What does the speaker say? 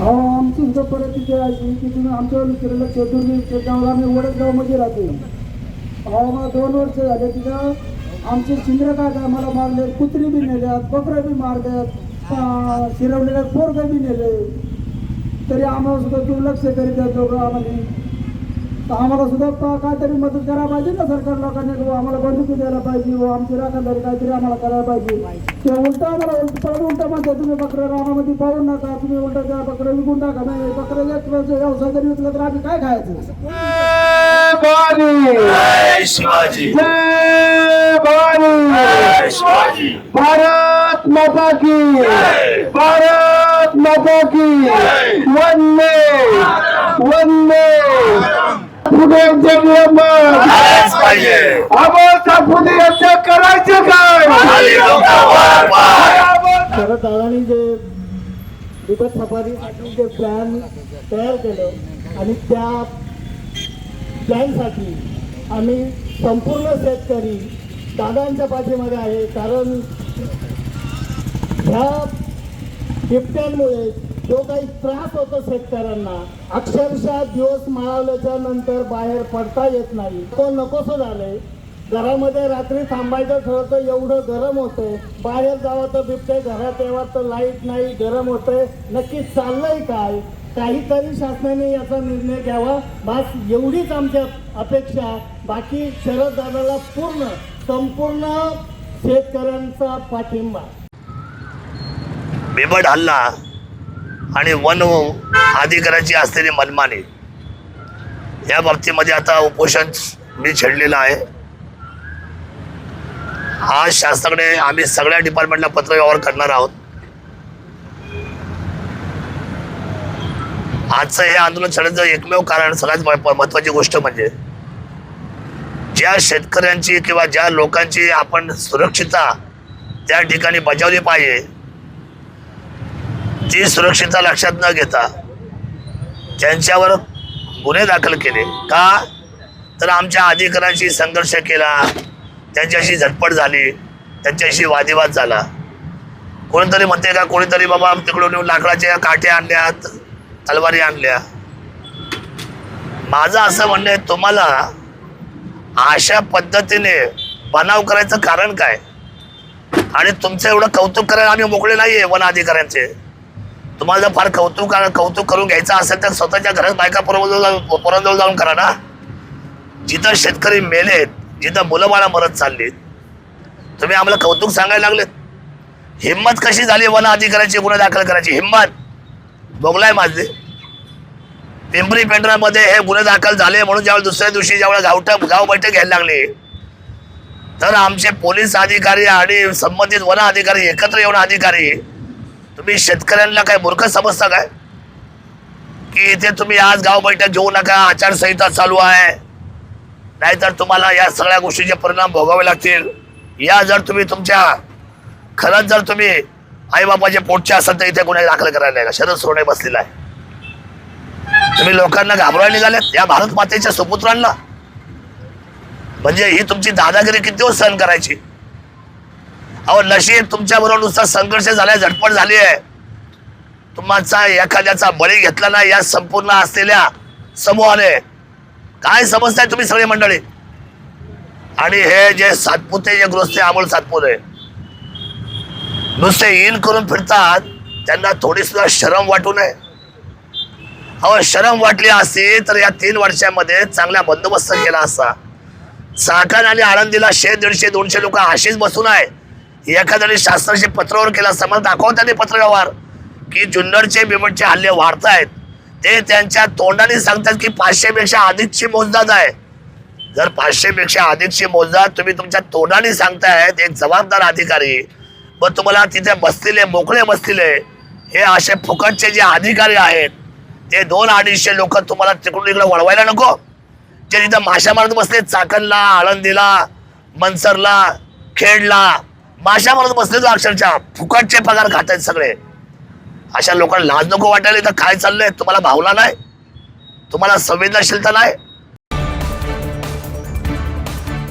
अहो आमची सुद्धा परिस्थिती आहे की तुम्ही आमच्यावर विचारलं चतुर्वी दुर्बीण आम्ही वडगावमध्ये राहतो. अहो मला दोन वर्ष झाले तिथं. आमचे शिंद्र काका मला मारले कुत्री बी नेल्यात बकरं बी मारल्यात शिरवलेल्या पोरगं बी नेले. तरी आम्हाला सुद्धा दुर्लक्ष करीत आहेत लोक आम्हाला तर आम्हाला सुद्धा काहीतरी मदत करायला पाहिजे ना सरकार लोकांनी. आम्हाला बंदुकी द्यायला पाहिजे व आमची राखणदारी काहीतरी आम्हाला करायला पाहिजे. किंवा उलटा आम्हाला उलट परत उलटा म्हणतो तुम्ही बकरं रानामध्ये पाहू नका. तुम्ही उलटा त्या बकरं विकून टाका. नाही बकरं एक व्यवसाय जरी विकला तर आम्ही काय खायचं? जय शिवाजी! जय भवानी! जय शिवाजी! भारत माता की! जय. भारत माता की! पुढे नियम आलेच पाहिजे. आम्हाला यांचं करायचं काय. शरद दादानी जे बिबट सफारीसाठी जे प्लॅन तयार केलं आणि त्या प्लॅनसाठी आम्ही संपूर्ण शेतकरी दादांच्या पाठीमध्ये आहे. कारण ह्या बिबट्यांमुळे जो काही त्रास होतो शेतकऱ्यांना अक्षरशः दिवस माळवल्याच्या नंतर बाहेर पडता येत नाही. तो नकोसं झालंय. घरामध्ये रात्री थांबायचं ठरवतं एवढं गरम होतंय. बाहेर जावं तर बिबटे घरात यावं तर लाइट नाही गरम होतंय. नक्की चाललंय काय? काहीतरी शासनाने याचा निर्णय घ्यावा. बस एवढीच आमच्या अपेक्षा. बाकी शरद दादाला पूर्ण संपूर्ण शेतकऱ्यांचा पाठिंबा. बेबड हल्ला. आणि वन अधिकाराची असलेली मनमानी. या बाबतीमध्ये आता उपोषण मी छेडलेलं आहे. आज शासनाकडे आम्ही सगळ्या डिपार्टमेंटला पत्र व्यवहार करणार आहोत. आजचं हे आंदोलन छेडण्याचं एकमेव कारण सगळ्यात महत्वाची गोष्ट म्हणजे ज्या शेतकऱ्यांची किंवा ज्या लोकांची आपण सुरक्षितता त्या ठिकाणी बजावली पाहिजे ती सुरक्षितता लक्षात न घेता त्यांच्यावर गुन्हे दाखल केले. का? तर आमच्या अधिकाऱ्यांशी संघर्ष केला. त्यांच्याशी झटपट झाली. त्यांच्याशी वादिवाद झाला. कोणीतरी म्हणते का कोणीतरी बाबा तिकडून येऊन लाकडाच्या काठ्या आणल्यात तलवारी आणल्या. माझं असं म्हणणं आहे तुम्हाला अशा पद्धतीने बनाव करायचं कारण काय? आणि तुमचं एवढं कौतुक करायला आम्ही मोकळे नाहीये वन अधिकाऱ्यांचे. तुम्हाला जर फार कौतुक कौतुक करून घ्यायचं असेल तर स्वतःच्या घरात बायका पोरांजवळ जाऊन पोरांजवळ जाऊन करा ना. जिथं शेतकरी मेलेत जिथं मुलं मला मरत चाललीत तुम्ही आम्हाला कौतुक सांगायला लागलेत. हिंमत कशी झाली वन अधिकाऱ्याची गुन्हा दाखल करायची? हिंमत. बोगलाय माझे. पिंपरी पेंढरामध्ये हे गुन्हे दाखल झाले म्हणून ज्यावेळेस दुसऱ्या दिवशी ज्यावेळेस गावठ गाव बैठक घ्यायला लागली तर आमचे पोलीस अधिकारी आणि संबंधित वन अधिकारी एकत्र येऊन अधिकारी तुम्ही शेतकऱ्यांना काय मूर्ख समजता काय? की इथे तुम्ही आज गाव बैठक घेऊ नका आचारसंहिता चालू आहे. नाहीतर तुम्हाला या सगळ्या गोष्टीचे परिणाम भोगावे लागतील. या जर तुम्ही तुमच्या खरंच जर तुम्ही आईबापाचे पोटचे असाल तर इथे गुन्हे दाखल करायला का शरद सोडे बसलेला आहे. तुम्ही लोकांना घाबरायला निघालेत या भारत मातेच्या सुपुत्रांना. म्हणजे ही तुमची दादागिरी किती दिवस सहन करायची? अहो नशीब तुमच्या बरोबर नुसता संघर्ष झालाय झटपट झाली आहे तुमचा एखाद्याचा बळी घेतला नाही या संपूर्ण असलेल्या समूहाने. काय समजताय तुम्ही सगळे मंडळी? आणि हे जे सातपुते जे गृहस्थे अमोल सातपुते. नुसते इन करून फिरतात त्यांना थोडी सुद्धा शरम वाटू नये. अहो शरम वाटली असती तर या तीन वर्षामध्ये चांगला बंदोबस्त केला असता. चाकण आणि आळंदीला शे दीडशे दोनशे लोक अशीच बसून आहे एखाद्याने शास्त्राचे पत्रावर केला समज मला दाखवा पत्रव्यवहार. की जुन्नरचे बिबटचे हल्ले वाढत आहेत ते त्यांच्या तोंडाने सांगतात की पाचशेपेक्षा अधिकची मोजदाद आहे. जर पाचशेपेक्षा अधिकची मोजदाद तुम्ही तुमच्या तोंडाने सांगतायत एक जबाबदार अधिकारी व तुम्हाला तिथे बसलेले मोकळे बसलेले हे असे फुकटचे जे अधिकारी आहेत ते दोन अडीचशे लोक तुम्हाला तिकडून इकडे वळवायला नको. जे तिथं माशा मारत बसले चाकणला आळंदीला मनसरला खेडला माशा मारत बसले तो अक्षरशः. फुकटचे पगार खात आहेत सगळे. अशा लोकांना लाज नको वाटायला. इथं काय चाललंय? तुम्हाला भावना नाही? तुम्हाला संवेदनशीलता नाही?